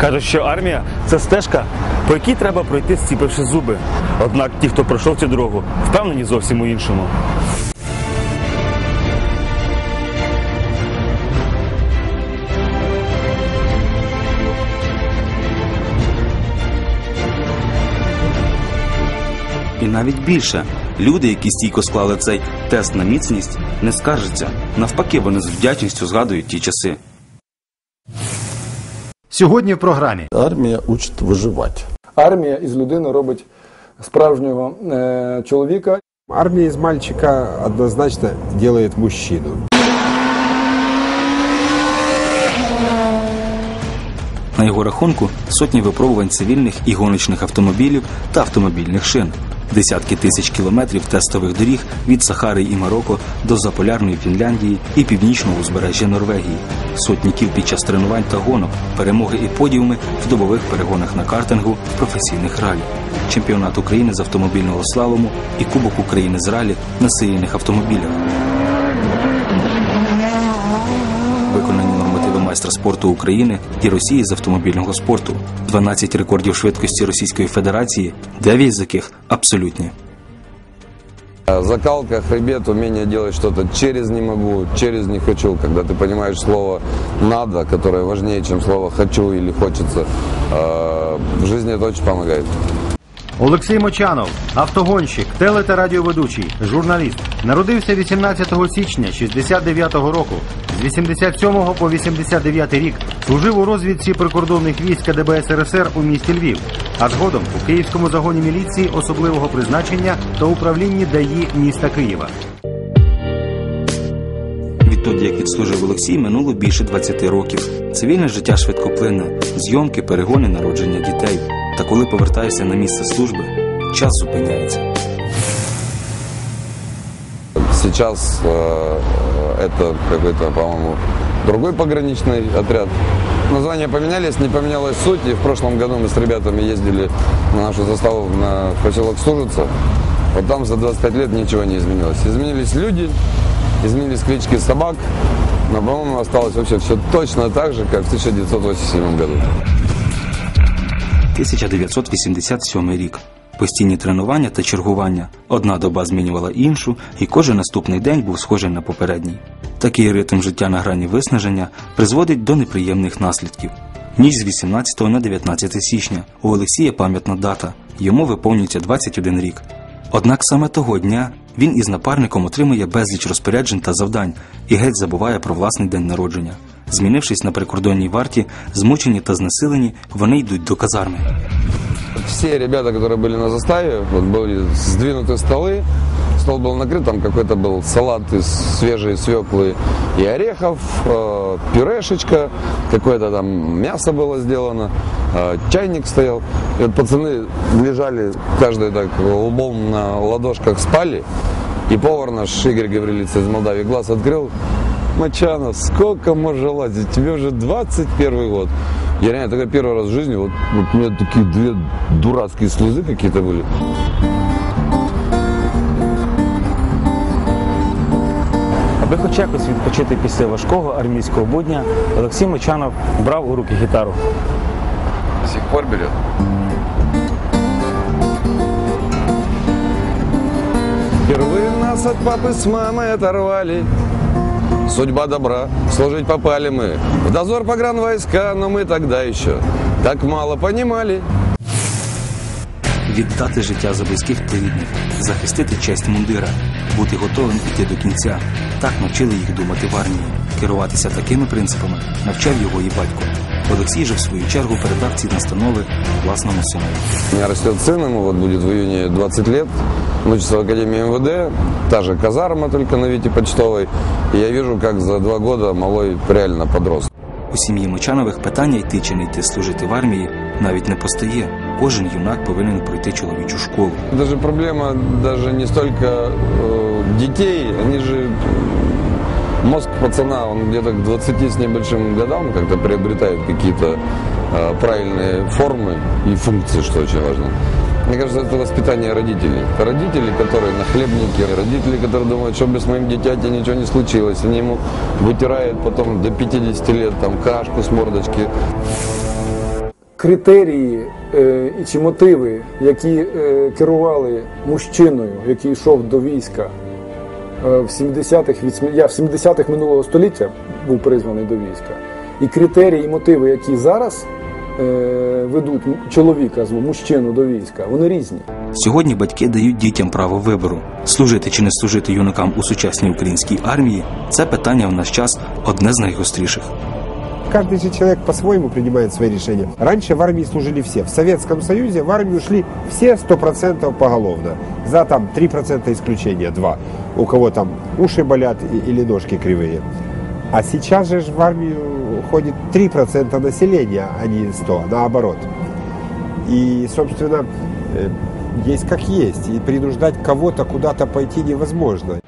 Кажуть, що армія це стежка, по якій треба пройти, зціпивши зуби. Однак ті, хто пройшов цю дорогу, впевнені зовсім у іншому. І навіть більше люди, які стійко склали цей тест на міцність, не скаржаться. Навпаки, вони з вдячністю згадують ті часи. Сьогодні в програмі Армія учить виживати. Армія із людини робить справжнього е, чоловіка. Армия из мальчика однозначно делает мужчину. На його рахунку сотні випробувань цивільних і гоночних автомобілів та автомобільних шин, десятки тисяч кілометрів тестових доріг від Сахари і Марокко до заполярної Фінляндії і північного узбережжя Норвегії, сотні кіл під час тренувань та гонок, перемоги і подіуми в добових перегонах на картингу в професійних ралі, чемпіонат України з автомобільного слалому і Кубок України з ралі на серійних автомобілях. майстра спорту України і Росії з автомобільного спорту, 12 рекордів швидкості Російської Федерації, 9 з яких абсолютні. Закалка, хребет, умение делать что-то через не могу, через не хочу, когда ты понимаешь слово надо, которое важнее, чем слово хочу или хочется. Э, В жизни это очень помогает. Олексій Мочанов, автогонщик, теле та радіоведучий, журналіст. Народився 18 січня 69-го року. З 87 по 89 рік служив у розвідці прикордонних військ КДБ СРСР у місті Львів, а згодом у Київському загоні міліції особливого призначення та управлінні ДАІ міста Києва. Відтоді, як відслужив Олексій, минуло більше 20 років. Цивільне життя швидкоплинне, зйомки, перегони, народження дітей. Та коли повертаєшся на місце служби, час зупиняється. Сейчас э, это какой-то, по-моему, другой пограничный отряд. Названия поменялись, не поменялась суть. И в прошлом году мы с ребятами ездили на нашу заставу на поселок Стужица. Вот там за 25 лет ничего не изменилось. Изменились люди, изменились клички собак, но, по-моему, осталось вообще все точно так же, как в 1987 году. 1987 рік. Постійні тренування та чергування. Одна доба змінювала іншу, і кожен наступний день був схожий на попередній. Такий ритм життя на грані виснаження призводить до неприємних наслідків. Ніч з 18 на 19 січня. У Олексія пам'ятна дата. Йому виповнюється 21 рік. Однак саме того дня він із напарником отримує безліч розпоряджень та завдань і геть забуває про власний день народження. Змінившись на прикордонній варті, змучені та знесилені, вони йдуть до казарми. Все ребята, которые были на заставе, вот были сдвинуты столы, стол был накрыт, там какой-то был салат из свежей свеклы и орехов, э, пюрешечка, какое-то там мясо было сделано, э, чайник стоял. И вот пацаны лежали, каждый так лбом на ладошках спали, и повар наш Игорь Гаврилиц из Молдавии глаз открыл, Мачанов, сколько можно лазить? Тебе уже 21 год. Я реально такой первый раз в жизни, вот, вот у меня такие две дурацкие слезы какие-то были. Аби хоч якось відпочити після важкого армійського будня, Олексій Мочанов брав у руки гітару. До сих пор берет. Впервые нас от папы с мамой оторвали. Судьба добра, служить попали мы. В дозор погран войска, но мы тогда еще так мало понимали. Віддати життя за близьких та захистити честь мундира, бути готовим іти до кінця. Так навчили їх думати в армії. Керуватися такими принципами навчав його і батько. Олексій же в свою чергу передав ці настанови власному сину. У меня растет сын, ему вот будет в июне 20 лет. Он учится в Академии МВД, та же казарма, только на Вите Почтовой. И я вижу, как за два года малой реально подрос. У сім'ї Мочанових питання йти чи не йти служити в армії навіть не постає. Кожен юнак повинен пройти чоловічу школу. Это же проблема даже не столько э, детей, они же м, мозг пацана, он где-то к 20 с небольшим годам как-то приобретает какие-то э, правильные формы и функции, что очень важно. Мне кажется, это воспитание родителей. Это родители, которые нахлебники, родители, которые думают, что бы с моим дитятей ничего не случилось. Они ему вытирают потом до 50 лет там кашку с мордочки. критерії е, і чи мотиви, які е, керували мужчиною, який йшов до війська е, в 70-х, вісьмі- я в 70-х минулого століття був призваний до війська, і критерії і мотиви, які зараз е, ведуть чоловіка, зву, мужчину до війська, вони різні. Сьогодні батьки дають дітям право вибору. Служити чи не служити юнакам у сучасній українській армії це питання в наш час одне з найгостріших. Каждый же человек по-своему принимает свои решения. Раньше в армии служили все. В Советском Союзе в армию шли все 100% поголовно. За там 3% исключения, 2. У кого там уши болят или ножки кривые. А сейчас же в армию ходит 3% населения, а не 100, наоборот. И, собственно, э, есть как есть. И принуждать кого-то куда-то пойти невозможно.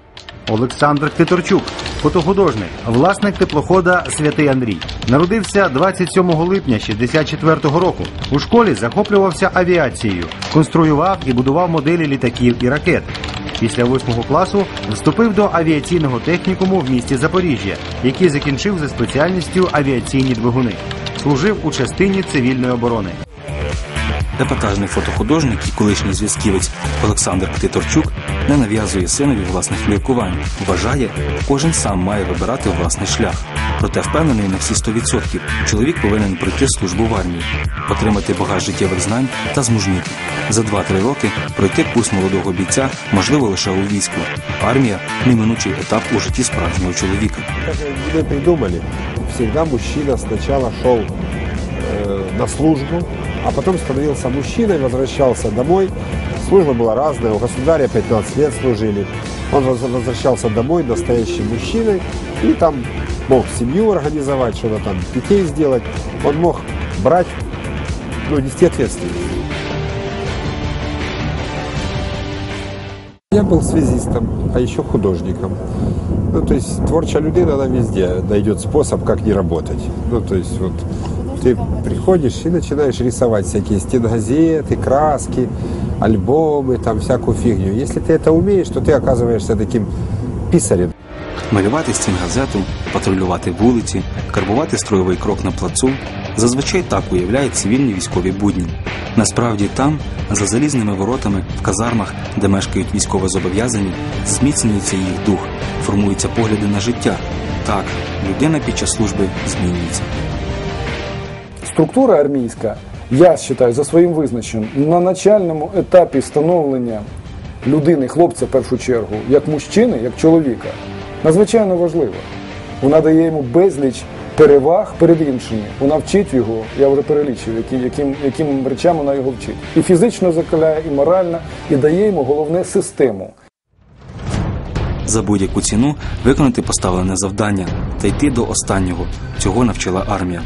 Олександр Титорчук, фотохудожник, власник теплохода Святий Андрій. Народився 27 липня 64-го року. У школі захоплювався авіацією, конструював і будував моделі літаків і ракет. Після 8 класу вступив до авіаційного технікуму в місті Запоріжжя, який закінчив за спеціальністю авіаційні двигуни. Служив у частині цивільної оборони. Епатажний фотохудожник і колишній зв'язківець Олександр Ктиторчук не нав'язує синові власних міркувань. Вважає, кожен сам має вибирати власний шлях. Проте впевнений на всі 100%, чоловік повинен пройти службу в армії, отримати багаж життєвих знань та змужніти. За 2-3 роки пройти курс молодого бійця можливо лише у війську. Армія неминучий етап у житті справжнього чоловіка. Мы придумали, всегда мужчина шел э, на службу, а потом становился мужчиной, возвращался домой. Служба была разная, у государя 15 лет служили. Он воз- возвращался домой настоящим мужчиной и там мог семью организовать, что-то там, детей сделать. Он мог брать, ну, нести ответственность. Я был связистом, а еще художником. Ну, то есть творчая людина, она везде найдет способ, как не работать. Ну, то есть вот ты приходишь и начинаешь рисовать всякие стенгазеты, краски, альбомы, там всякую фигню. Если ты это умеешь, то ты оказываешься таким писарем. Малювати стінгазету, патрулювати вулиці, карбувати строєвий крок на плацу зазвичай так уявляють цивільні військові будні. Насправді там, за залізними воротами, в казармах, де мешкають військовозобов'язані, зміцнюється їх дух, формуються погляди на життя. Так, людина під час служби змінюється. Структура армійська, я вважаю, за своїм визначенням, на начальному етапі становлення людини, хлопця в першу чергу, як мужчини, як чоловіка, надзвичайно важлива. Вона дає йому безліч переваг перед іншими. Вона вчить його, я вже перелічив, які, яким, яким речам вона його вчить. І фізично закаляє, і морально, і дає йому головне систему. За будь-яку ціну виконати поставлене завдання та йти до останнього. Цього навчила армія.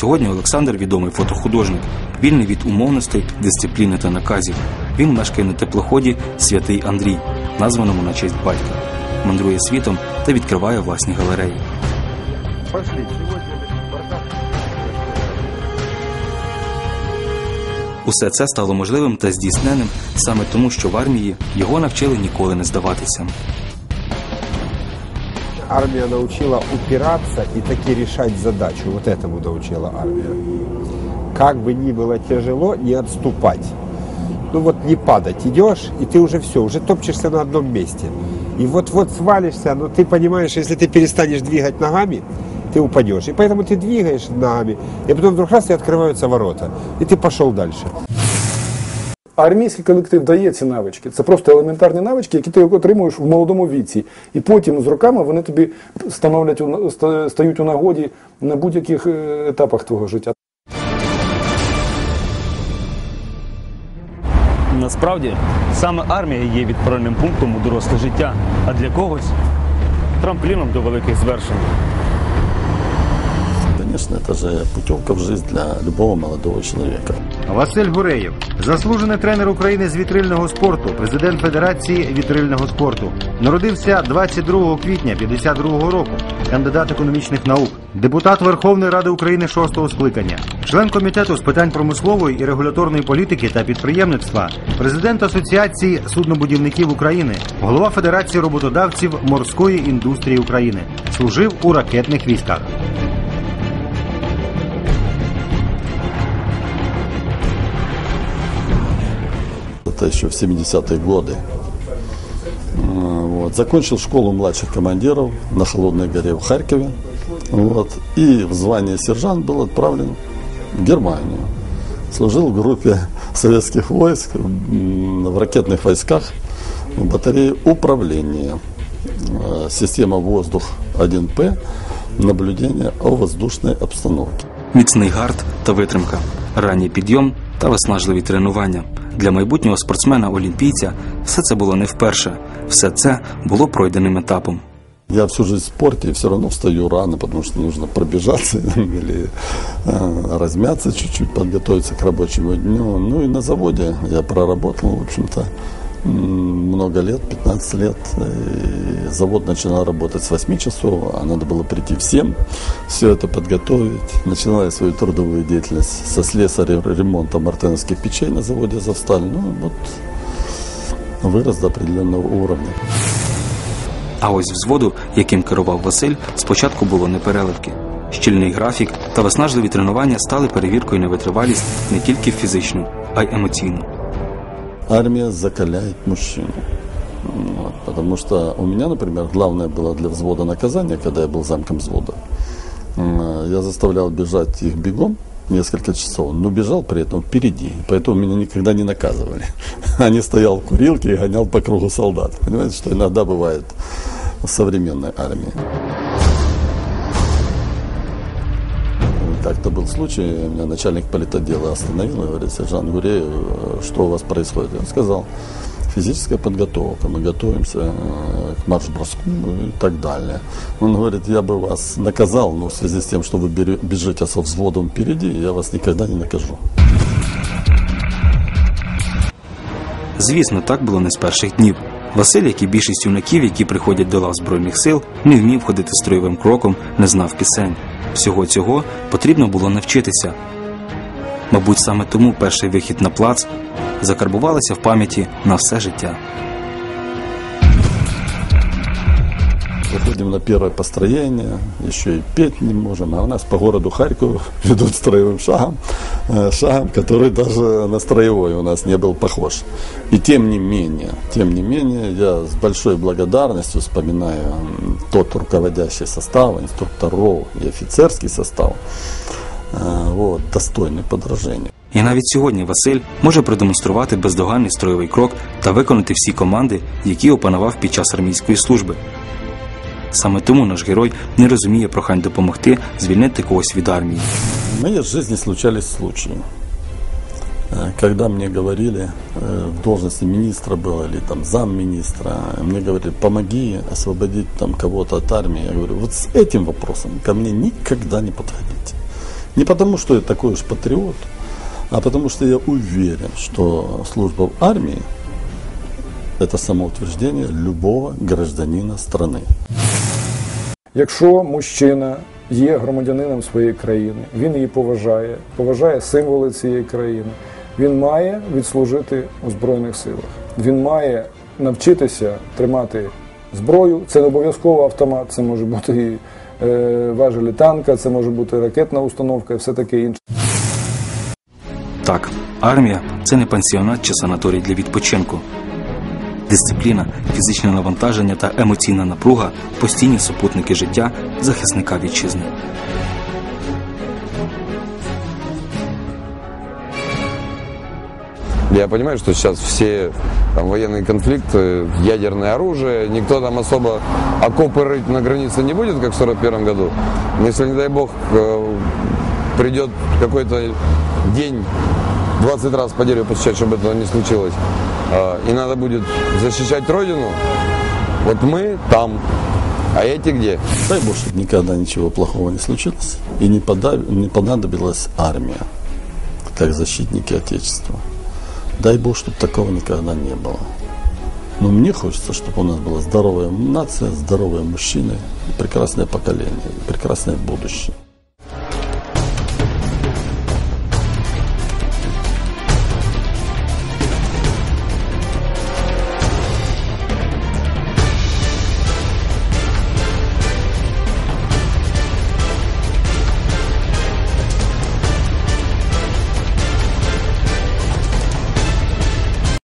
Сьогодні Олександр відомий фотохудожник, вільний від умовностей, дисципліни та наказів. Він мешкає на теплоході Святий Андрій, названому на честь батька, мандрує світом та відкриває власні галереї. Усе це стало можливим та здійсненим саме тому, що в армії його навчили ніколи не здаватися. Армия научила упираться и таки решать задачу. Вот этому научила армия. Как бы ни было тяжело, не отступать. Ну вот не падать. Идешь, и ты уже все, уже топчешься на одном месте. И вот-вот свалишься, но ты понимаешь, если ты перестанешь двигать ногами, ты упадешь. И поэтому ты двигаешь ногами, и потом вдруг раз и открываются ворота. И ты пошел дальше. Армійський колектив дає ці навички. Це просто елементарні навички, які ти отримуєш в молодому віці. І потім з роками вони тобі становлять стають у нагоді на будь-яких е, етапах твого життя. Насправді, саме армія є відправним пунктом у доросле життя, а для когось трампліном до великих звершень. Конечно, это же путевка в жизнь для любого молодого человека. Василь Гуреєв, заслужений тренер України з вітрильного спорту, президент Федерації вітрильного спорту. Народився 22 квітня 52 року. Кандидат економічних наук, депутат Верховної Ради України 6-го скликання, член комітету з питань промислової і регуляторної політики та підприємництва, президент Асоціації суднобудівників України, голова Федерації роботодавців морської індустрії України. Служив у ракетних військах. это еще в 70-е годы. Э, Вот. Закончил школу младших командиров на Холодной горе в Харькове. Вот. И в звании сержант был отправлен в Германию. Служил в группе советских войск м, в ракетных войсках в батарее управления. Э, Система воздух-1П. Наблюдение о воздушной обстановке. Міцний гард та витримка, ранній підйом та виснажливі тренування. Для майбутнього спортсмена-олімпійця все це було не вперше. Все це було пройденим етапом. Я всю жизнь в спорте и все равно встаю рано, потому что нужно пробежаться или э, размяться чуть-чуть, подготовиться к рабочему дню. Ну и на заводе я проработал, в общем-то, много лет, 15 лет. И завод начинал работать с 8 часов, а надо было прийти в 7, все это подготовить. Начинал я свою трудовую деятельность со слесаря ремонта мартеновских печей на заводе «Завсталь». Ну вот вырос до определенного уровня. А ось взводу, яким керував Василь, спочатку було не переливки. Щільний графік та виснажливі тренування стали перевіркою на витривалість не тільки фізичну, а й емоційну. Армия закаляет мужчину. Вот, потому что у меня, например, главное было для взвода наказания, когда я был замком взвода. М, Я заставлял бежать их бегом несколько часов, но бежал при этом впереди. Поэтому меня никогда не наказывали. Не стоял в курилке и гонял по кругу солдат. Понимаете, что иногда бывает в современной армии. Как-то был случай, меня начальник политотдела остановил и говорит, сержант Гуреев, э, что у вас происходит? Я сказал, физическая подготовка, мы готовимся э, к марш-броску и так далее. Он говорит, я бы вас наказал, но в связи с тем, что вы бере- бежите со взводом впереди, я вас никогда не накажу. Звісно, так було не з перших днів. Василь, як і більшість юнаків, які приходять до лав Збройних сил, не вмів ходити строєвим кроком, не знав пісень. Всього цього потрібно було навчитися. Мабуть, саме тому перший вихід на плац закарбувалися в пам'яті на все життя. Выходим на первое построение, еще и петь не можем, а у нас по городу Харькову ведут строевым шагом, э, шагом, который даже на строевой у нас не был похож. И тем не менее, тем не менее, я с большой благодарностью вспоминаю м, тот руководящий состав, инструкторов и офицерский состав, э, вот, достойный подражения. І навіть сьогодні Василь може продемонструвати бездоганний строєвий крок та виконати всі команди, які опанував під час армійської служби. Саме тому наш герой не розуміє прохань допомогти звільнити когось від армії. В моей жизни случались случаи, э, когда мне говорили, э, в должности министра был или там замминистра, мне говорили, помоги освободить там кого-то от армии. Я говорю, вот с этим вопросом ко мне никогда не подходите. Не потому, что я такой уж патриот, а потому, что я уверен, что служба в армии – это самоутверждение любого гражданина страны. Якщо мужчина є громадянином своєї країни, він її поважає, поважає символи цієї країни, Він має відслужити у Збройних силах. Він має навчитися тримати зброю. Це не обов'язково автомат, це може бути і е, важелі танка, це може бути ракетна установка і все таке інше. Так, армія це не пансіонат чи санаторій для відпочинку. Дисципліна, фізичне навантаження та емоційна напруга постійні супутники життя захисника вітчизни. Я понимаю, что сейчас все там, военные конфликты, ядерное оружие, никто там особо окопы рыть на границе не будет, как в 41 году. Но если, не дай бог, э, придет какой-то день, 20 раз по дереву постучать, чтобы этого не случилось, э, и надо будет защищать Родину, вот мы там, а эти где? Дай Бог, чтобы никогда ничего плохого не случилось и не, пода- не понадобилась армия, как защитники Отечества. Дай Бог, чтобы такого никогда не было. Но мне хочется, чтобы у нас была здоровая нация, здоровые мужчины, и прекрасное поколение, и прекрасное будущее.